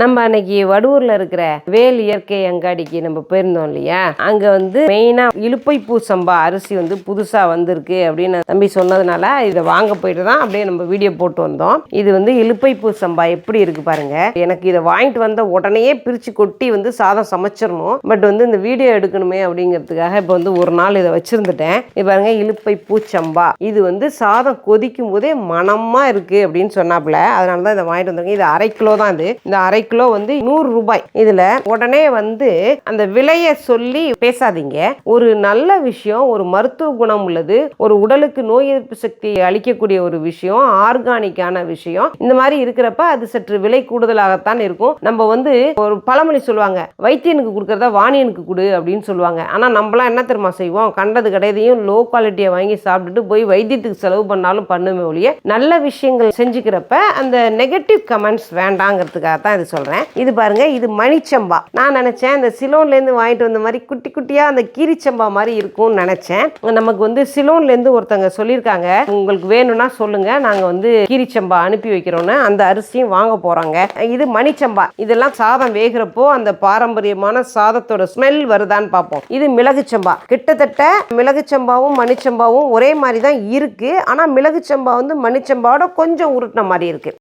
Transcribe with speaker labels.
Speaker 1: நம்ம அன்னைக்கு வடுவூர்ல இருக்கிற வேல் இயற்கை அங்காடிக்கு நம்ம போயிருந்தோம் இல்லையா? அங்க வந்து மெயினா இலுப்பை பூ சம்பா அரிசி வந்து புதுசா வந்திருக்கு அப்படின்னு தம்பி சொன்னதுனால இதை வாங்க போயிட்டு தான் அப்படியே நம்ம வீடியோ போட்டு வந்தோம். இது வந்து இலுப்பை பூ சம்பா எப்படி இருக்கு பாருங்க. எனக்கு இதை வாங்கிட்டு வந்த உடனேயே பிரிச்சு கொட்டி வந்து சாதம் சமைச்சிடணும். பட் வந்து இந்த வீடியோ எடுக்கணுமே அப்படிங்கிறதுக்காக இப்போ வந்து ஒரு நாள் இதை வச்சிருந்துட்டேன். இது பாருங்க இலுப்பை பூச்சம்பா இது வந்து சாதம் கொதிக்கும் போதே மனமாக இருக்கு அப்படின்னு சொன்னாப்புல. அதனால தான் இதை வாங்கிட்டு வந்திருக்கேன். இது அரை கிலோ தான் இது. இந்த அரை கிலோ வந்து நூறு ரூபாய். இதுல உடனே வந்து அந்த விலையை சொல்லி பேசாதீங்க. ஒரு நல்ல விஷயம் ஒரு மருத்துவ குணம் உள்ளது ஒரு உடலுக்கு நோய் எதிர்ப்பு சக்தி அளிக்கக்கூடிய ஒரு விஷயம் ஆர்கானிக்கான விஷயம் இந்த மாதிரி இருக்கிறப்ப அது சற்று விலை கூடுதலாகத்தான் இருக்கும். நம்ம வந்து ஒரு பழமொழி சொல்லுவாங்க வைத்தியனுக்கு கொடுக்கறத வாணியனுக்கு கொடு அப்படின்னு சொல்லுவாங்க. ஆனா நம்மளாம் என்ன தெரியுமா செய்வோம்? கண்டது கடையதையும் லோ குவாலிட்டியை வாங்கி சாப்பிட்டுட்டு போய் வைத்தியத்துக்கு செலவு பண்ணாலும் பண்ணுமே ஒழிய நல்ல விஷயங்கள் செஞ்சுக்கிறப்ப அந்த நெகட்டிவ் கமெண்ட்ஸ் வேண்டாங்கிறதுக்காக தான் இது சொல்றேன். இது பாருங்க இது மணிச்சம்பா. நான் நினச்சேன் இந்த சிலோன்லேருந்து வாங்கிட்டு வந்த மாதிரி குட்டி குட்டியாக அந்த கீரிச்சம்பா மாதிரி இருக்கும்னு நினச்சேன். நமக்கு வந்து சிலோன்லேருந்து ஒருத்தங்க சொல்லியிருக்காங்க. உங்களுக்கு வேணும்னா சொல்லுங்கள் நாங்கள் வந்து கீரிச்சம்பா அனுப்பி வைக்கிறோன்னு அந்த அரிசியும் வாங்க போகிறாங்க இது மணிச்சம்பா. இதெல்லாம் சாதம் வேகிறப்போ அந்த பாரம்பரியமான சாதத்தோட ஸ்மெல் வருதான்னு பார்ப்போம். இது மிளகுச்சம்பா. கிட்டத்தட்ட மிளகுச்சம்பாவும் மணிச்சம்பாவும் ஒரே மாதிரி தான் இருக்கு. ஆனால் மிளகுச்சம்பா வந்து மணிச்சம்பாவோட கொஞ்சம் உருட்டின மாதிரி இருக்கு.